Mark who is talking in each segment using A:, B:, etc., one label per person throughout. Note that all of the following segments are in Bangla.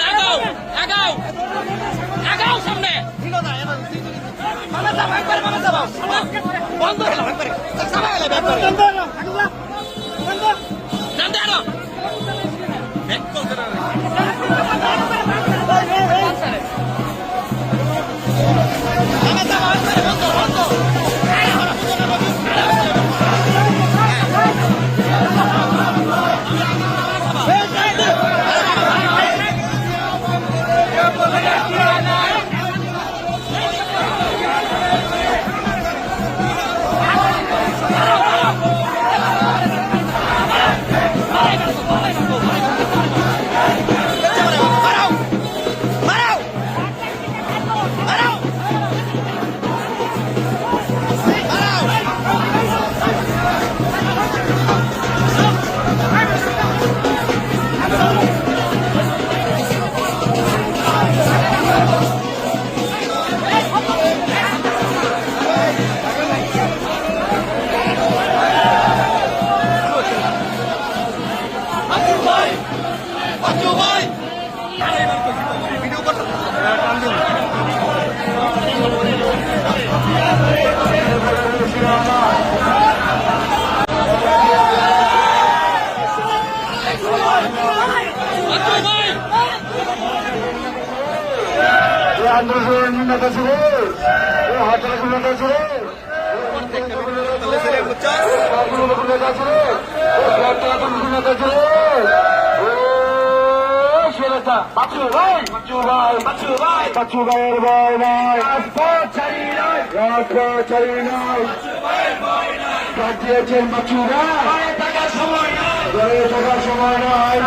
A: আগাও আগাও আগাও সামনে বন্ধ হলো
B: ব্যাপারে। দিয়েছেন বাচ্চুরা সময় নয় সময় নয়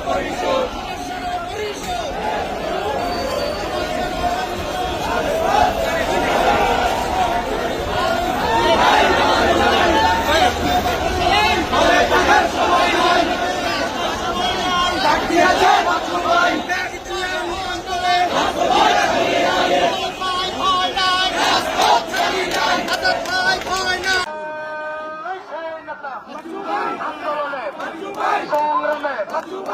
B: পরিষদ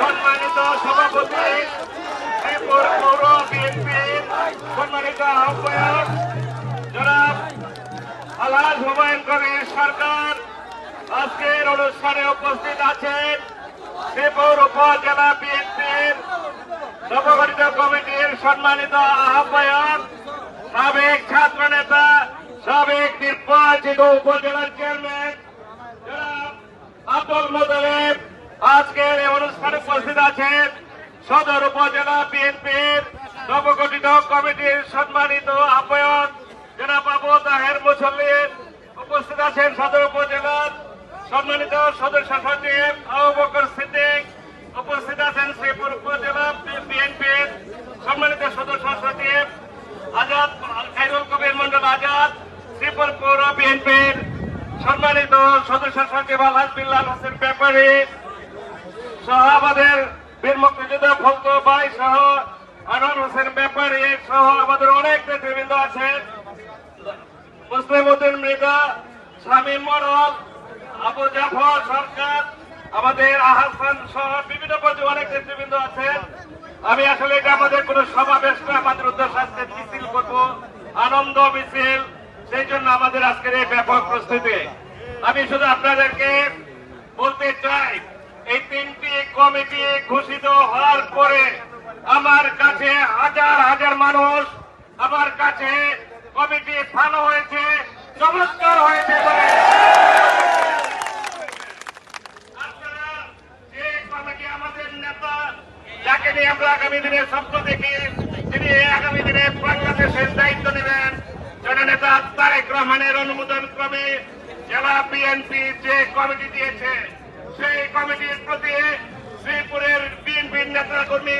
B: সম্মানিত সভাপতি, শ্রীপুর পৌর বিএনপির সম্মানিত আহ্বায়ক, জনাব আলহাজ হুমায়ুন কবির সরকার। আজকের অনুষ্ঠানে উপস্থিত আছেন শ্রীপুর উপজেলা বিএনপির নবগঠিত কমিটির সম্মানিত আহ্বায়ক, সাবেক ছাত্র নেতা সাবেক নির্বাচিত উপজেলার চেয়ারম্যান আব্দুল মোতালেব। আজকের এই অনুষ্ঠানে উপস্থিত আছেন সদর উপজেলা বিএনপির নবগঠিত কমিটির সম্মানিত আহ্বায়ক জনাব আবু তাহের মুসল্লিম উপস্থিত আছেন সদর উপজেলার সম্মানিত সদস্য সচিব আবু বকর সিদ্দিক। উপস্থিত আছেন শ্রীপুর উপজেলা বিএনপির সম্মানিত সদস্য সচিব আজাদ খাইরুল কবির মন্ডল আজাদ। শ্রীপুর পৌর বিএনপির সম্মানিত সদস্য সচিব আলহাজ বিল্লাল হোসেন ব্যাপারী। সহ আমাদের বীর মুক্তিযোদ্ধা ফলতো ভাই সহ আনোয়ার হোসেন ব্যাপারী সহ আমাদের অনেক নেতৃবৃন্দ আছেন। মুসলিম উদ্দিন মৃগা শামীম মরল, আবু জাফর সরকার, আমাদের আহাসান সহ বিভিন্ন পর্যায়ে অনেক নেতৃবৃন্দ আছেন। আমি আসলে এটা আমাদের কোন সমাবেশ না আমাদের উদ্দেশ্য আজকে মিছিল করব, আনন্দ মিছিল, সেই জন্য আমাদের আজকের এই ব্যাপক প্রস্তুতি। আমি শুধু আপনাদেরকে বলতে চাই, এই তিনটি কমিটি ঘোষিত হওয়ার পরে আমার কাছে হাজার হাজার মানুষ আমার কাছে কমিটি ভালো হয়েছে, চমৎকার হয়েছে বলে আমাদের নেতা, যাকে নিয়ে আমরা আগামী দিনে দেখি, তিনি আগামী দিনে দায়িত্ব নেবেন। তারেক রহমানের অনুমোদন ক্রমে জেলা বিএনপি যে কমিটি দিয়েছে, সেই কমিটির প্রতি শ্রীপুরের বিএনপির নেতা কর্মী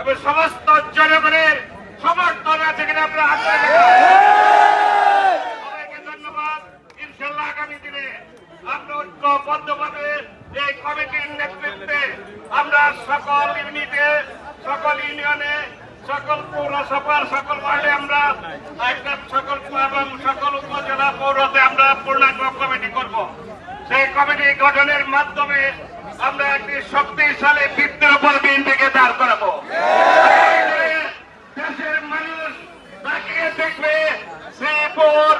B: এবং সমস্ত জনগণের সমর্থন আছে কিনা আমরা আশা সবাইকে ধন্যবাদ। ইনশাল্লাহ আগামী দিনে এই কমিটির নেতৃত্বে আমরা সকল ইউনিটে, সকল ইউনিয়নে, সকল সকল আমরা সকল এবং সকল উপজেলা পৌরতে আমরা পূর্ণাঙ্গ কমিটি করব। সেই কমিটি গঠনের মাধ্যমে আমরা একটি শক্তিশালী ভিত্তির উপর বিএনপিকে দাঁড় করাবো দেশের মানুষ তাকিয়ে দেখবে শ্রীপুর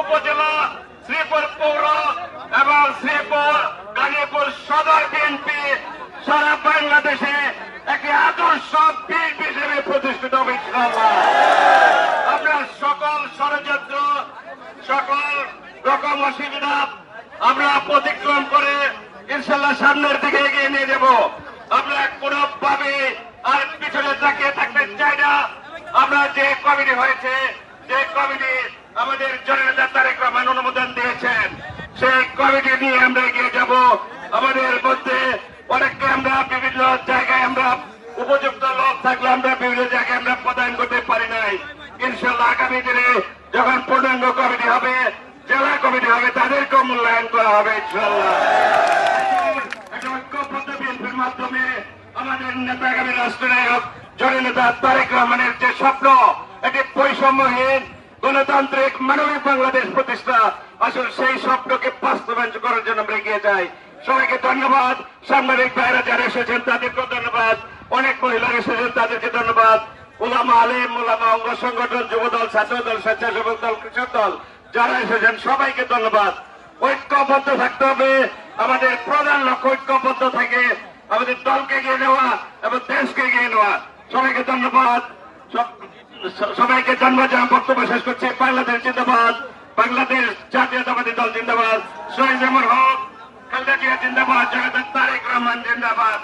B: উপজেলা, শ্রীপুর পৌর এবং শ্রীপুর গাজীপুর সদর বিএনপি সারা বাংলাদেশে একটি আদর্শ বিএনপি হিসেবে প্রতিষ্ঠিত হবে। আমরা সকল ষড়যন্ত্র, সকল রকম অসুবিধা আমরা প্রতিক্রম করে ইনশাল্লাহ সামনের দিকে এগিয়ে নিয়ে যাব। আমরা কোনোভাবে আর পিছনে তাকিয়ে থাকতে চাই না। আমরা যে কমিটি হয়েছে, যে কমিটি আমাদের জননেতা তারেক রহমান অনুমোদন দিয়েছেন, সেই কমিটি নিয়ে আমরা এগিয়ে যাব। আমাদের মধ্যে অনেককে আমরা বিভিন্ন জায়গায় আমরা উপযুক্ত লোক থাকলে আমরা বিভিন্ন জায়গায় আমরা প্রদান করতে পারি নাই। ইনশাল্লাহ আগামী দিনে যখন পূর্ণাঙ্গ কমিটি হবে, জেলা কমিটি হবে, তাদেরকেও মূল্যায়ন করা হবে ইনশাল্লাহ মাধ্যমে আমাদের নেতা আগামী রাষ্ট্রনায়ক জননেতা তারেক রহমানের যে স্বপ্ন, এটি বৈষম্যহীন, গণতান্ত্রিক, মানবিক বাংলাদেশ প্রতিষ্ঠা আসলে সেই স্বপ্নকে বাস্তবায়ন করার জন্য আমরা এগিয়ে যাই। সবাইকে ধন্যবাদ। সাংবাদিক ভাইরা যারা এসেছেন তাদেরকেও ধন্যবাদ। অনেক মহিলা এসেছেন, তাদেরকে ধন্যবাদ। ওলামা আলিম ওলামা অঙ্গ সংগঠন, যুবদল ছাত্রদল স্বেচ্ছাসেবক দল, কৃষক দল, যারা এসেছেন, সবাইকে ধন্যবাদ। ঐক্যবদ্ধ থাকতে হবে। আমাদের প্রধান লক্ষ্য ঐক্যবদ্ধ থাকে আমাদের দলকে এগিয়ে নেওয়া এবং দেশকে এগিয়ে নেওয়া। সবাইকে ধন্যবাদ। সবাইকে ধন্যবাদ যারা বক্তব্য শেষ করছে। বাংলাদেশ জিন্দাবাদ। বাংলাদেশ জাতীয়তাবাদী দল জিন্দাবাদ। শহীদ হক, খালদা জিয়া জিন্দাবাদ জগতের তারেক রহমান জিন্দাবাদ।